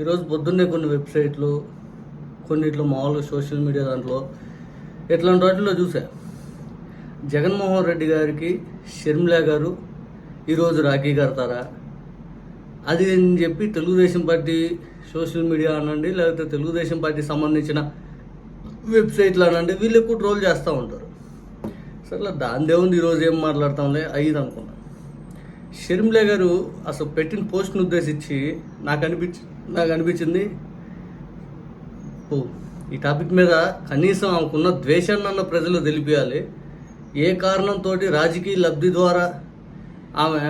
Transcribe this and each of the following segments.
ఈరోజు పొద్దున్నే కొన్ని వెబ్సైట్లు కొన్నిట్లో మామూలుగా సోషల్ మీడియా దాంట్లో ఇట్లాంటి వాటిలో చూసా జగన్మోహన్ రెడ్డి గారికి షర్మిల గారు ఈరోజు రాఖీ కడతారా? అది అని చెప్పి తెలుగుదేశం పార్టీ సోషల్ మీడియా అనండి లేకపోతే తెలుగుదేశం పార్టీ సంబంధించిన వెబ్సైట్లు అనండి వీళ్ళు ఎక్కువ ట్రోల్ చేస్తూ ఉంటారు. సరే దాని దేవుంది ఈరోజు ఏం మాట్లాడతాంలే? అయ్యింది అనుకున్నాను షర్మిల గారు అసలు పెట్టిన పోస్ట్ని ఉద్దేశించి నాకు అనిపించింది. నాకు అనిపించింది ఓ ఈ టాపిక్ మీద కనీసం ఆమెకున్న ద్వేషం అన్న ప్రజలు తెలిపియాలి. ఏ కారణంతో రాజకీయ లబ్ధి ద్వారా ఆమె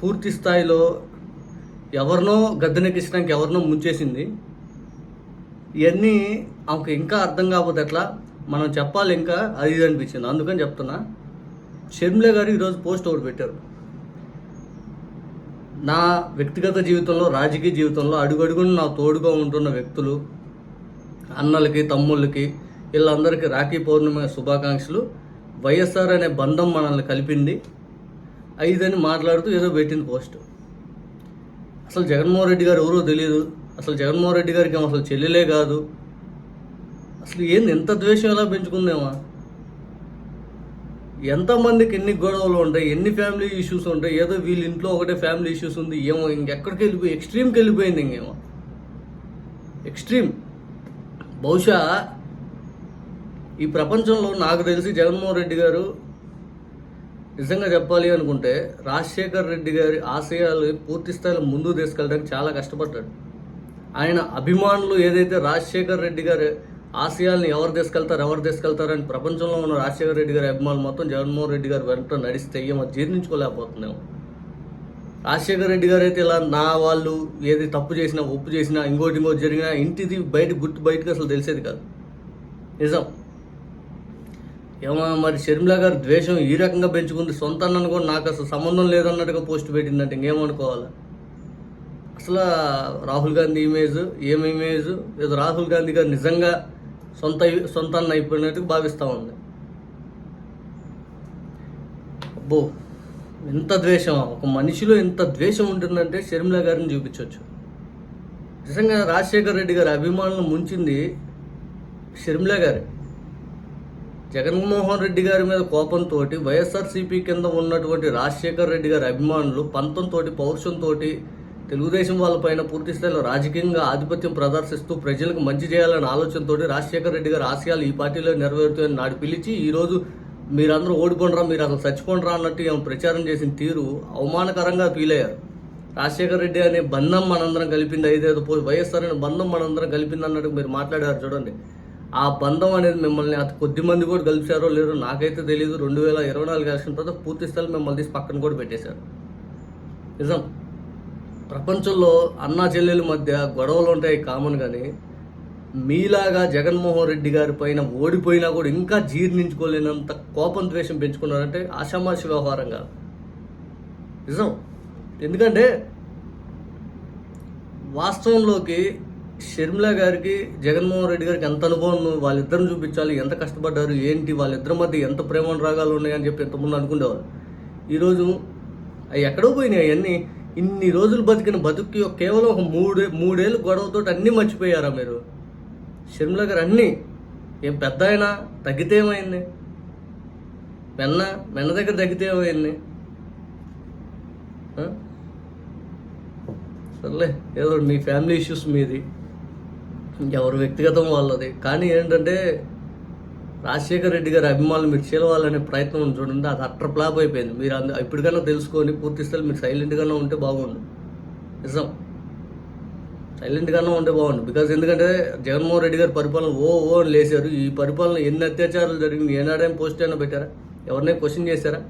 పూర్తి స్థాయిలో ఎవరినో గద్దెనెక్కించడానికి ఎవరినో ముంచేసింది. ఇవన్నీ ఆమెకు ఇంకా అర్థం కాకపోతే ఎట్లా? మనం చెప్పాలి ఇంకా అది అనిపించింది. అందుకని చెప్తున్నా. షర్మిల గారు ఈరోజు పోస్ట్ ఒకటి పెట్టారు. నా వ్యక్తిగత జీవితంలో రాజకీయ జీవితంలో అడుగడుగును నా తోడుగా ఉంటున్న వ్యక్తులు అన్నలకి తమ్ముళ్ళకి వీళ్ళందరికీ రాఖీ పౌర్ణమి శుభాకాంక్షలు. వైఎస్ఆర్ అనే బంధం మనల్ని కలిపింది. ఐదని మాట్లాడుతూ ఏదో పెట్టింది పోస్ట్. అసలు జగన్మోహన్ రెడ్డి గారు ఎవరో తెలియదు అసలు జగన్మోహన్ రెడ్డి గారికి అసలు చెల్లెలే కాదు. అసలు ఏంది ఎంత ద్వేషం ఎలా పెంచుకుందేమా? ఎంతమందికి ఎన్ని గొడవలు ఉంటాయి ఎన్ని ఫ్యామిలీ ఇష్యూస్ ఉంటాయి ఏదో వీళ్ళ ఇంట్లో ఒకటే ఫ్యామిలీ ఇష్యూస్ ఉంది ఏమో ఇంకెక్కడికి వెళ్ళిపోయి ఎక్స్ట్రీమ్కి వెళ్ళిపోయింది ఇంకేమో ఎక్స్ట్రీమ్ బహుశా ఈ ప్రపంచంలో నాకు తెలిసి జగన్మోహన్ రెడ్డి గారు నిజంగా చెప్పాలి అనుకుంటే రాజశేఖర్ రెడ్డి గారి ఆశయాలు పూర్తి స్థాయిలో ముందుకు తీసుకెళ్ళడానికి చాలా కష్టపడ్డాడు. ఆయన అభిమానులు ఏదైతే రాజశేఖర్ రెడ్డి గారు ఆశయాల్ని ఎవరు తీసుకెళ్తారు ఎవరు తీసుకెళ్తారని ప్రపంచంలో ఉన్న రాజశేఖర్ రెడ్డి గారి అభిమానులు మొత్తం జగన్మోహన్ రెడ్డి గారు వెంట నడిస్తే ఏమో జీర్ణించుకోలేకపోతున్నాము. రాజశేఖర్ రెడ్డి గారు అయితే ఇలా నా వాళ్ళు ఏది తప్పు చేసినా ఒప్పు చేసినా ఇంకోటి ఇంకోటి జరిగినా ఇంటిది బయట గుర్తు బయటకు అసలు తెలిసేది కాదు. నిజం. ఏమో మరి షర్మిల గారు ద్వేషం ఈ రకంగా పెంచుకుంది సొంత అన్నను కూడా నాకు అసలు సంబంధం లేదన్నట్టుగా పోస్ట్ పెట్టిందంటే ఇంకేమనుకోవాలి? అసలు రాహుల్ గాంధీ ఇమేజ్ ఏం ఇమేజ్ లేదు రాహుల్ గాంధీ గారు నిజంగా సొంత సొంతాన్ని అన్న అయిపోయినట్టుగా భావిస్తూ ఉంది. అబ్బో ఎంత ద్వేషం. ఒక మనిషిలో ఎంత ద్వేషం ఉంటుందంటే షర్మిల గారిని చూపించవచ్చు నిజంగా రాజశేఖర్ రెడ్డి గారి అభిమానులు ముంచింది షర్మిల గారి. జగన్మోహన్ రెడ్డి గారి మీద కోపంతో వైఎస్ఆర్సీపీ కింద ఉన్నటువంటి రాజశేఖర్ రెడ్డి గారి అభిమానులు పంతంతో పౌరుషంతో తెలుగుదేశం వాళ్ళపైన పూర్తి స్థాయిలో రాజకీయంగా ఆధిపత్యం ప్రదర్శిస్తూ ప్రజలకు మంచి చేయాలనే ఆలోచనతో రాజశేఖర్ రెడ్డి గారి ఆశయాలు ఈ పార్టీలో నెరవేరుతాయని నాడు పిలిచి ఈరోజు మీరందరూ ఓడిపోండిరా మీరు అసలు చచ్చిపోండిరా అన్నట్టు ఏమో ప్రచారం చేసిన తీరు అవమానకరంగా ఫీల్ అయ్యారు. రాజశేఖర రెడ్డి అనే బంధం మనందరం కలిపింది ఐదేదో పోయి వైఎస్ఆర్ అనే బంధం మనందరం కలిపింది అన్నట్టు మీరు మాట్లాడారు చూడండి. ఆ బంధం అనేది మిమ్మల్ని అతి కొద్ది మంది కూడా కలిపారో లేదో నాకైతే తెలియదు రెండు వేల ఇరవై నాలుగు ఎలక్షన్ తర్వాత పూర్తి స్థాయిలో మిమ్మల్ని తీసి పక్కన కూడా పెట్టేశారు. నిజం. ప్రపంచంలో అన్నా చెల్లెల మధ్య గొడవలు ఉంటాయి కామన్ కానీ మీలాగా జగన్మోహన్ రెడ్డి గారి పైన ఓడిపోయినా కూడా ఇంకా జీర్ణించుకోలేనంత కోపం ద్వేషం పెంచుకున్నారంటే ఆషామాషి వ్యవహారం కాదు నిజం. ఎందుకంటే వాస్తవంలోకి షర్మిల గారికి జగన్మోహన్ రెడ్డి గారికి ఎంత అనుభవం వాళ్ళిద్దరిని చూపించాలి ఎంత కష్టపడ్డారు ఏంటి వాళ్ళిద్దరి మధ్య ఎంత ప్రేమ రాగాలు ఉన్నాయని చెప్పి ఎంతమంది అనుకునేవారు. ఈరోజు అవి ఎక్కడో పోయినాయి అవన్నీ. ఇన్ని రోజులు బతికిన బతుక్కి కేవలం ఒక మూడే మూడేళ్ళు గొడవతో అన్నీ మర్చిపోయారా మీరు? షర్మిల గారు అన్నీ ఏం పెద్ద అయినా తగ్గితే ఏమైంది? వెన్న మెన్న దగ్గర తగ్గితే ఏమైంది? సర్లే ఏదో మీ ఫ్యామిలీ ఇష్యూస్ మీది. ఎవరు వ్యక్తిగతం వాళ్ళది. కానీ ఏంటంటే రాజశేఖర్ రెడ్డి గారి అభిమానులు మీరు చీలవాలనే ప్రయత్నం చూడండి అది అట్ర ఫ్లాప్ అయిపోయింది. మీరు అందు ఇప్పటికైనా తెలుసుకొని పూర్తిస్తే మీరు సైలెంట్గానే ఉంటే బాగుండు. నిజం. సైలెంట్గానే ఉంటే బాగుండు. బికాజ్ ఎందుకంటే జగన్మోహన్ రెడ్డి గారి పరిపాలన ఓ ఓ అని లేచారు. ఈ పరిపాలన ఎన్ని అత్యాచారాలు జరిగింది ఏనాడైనా పోస్ట్ అయినా పెట్టారా? ఎవరినైనా క్వశ్చన్ చేశారా?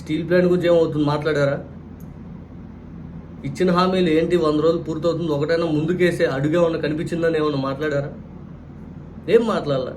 స్టీల్ ప్లాంట్ గురించి ఏమవుతుంది మాట్లాడారా? ఇచ్చిన హామీలు ఏంటి? వంద రోజులు పూర్తవుతుంది. ఒకటైనా ముందుకేసే అడుగేమన్నా కనిపించిందని ఏమన్నా మాట్లాడారా? ఏం మాట్లాడాల?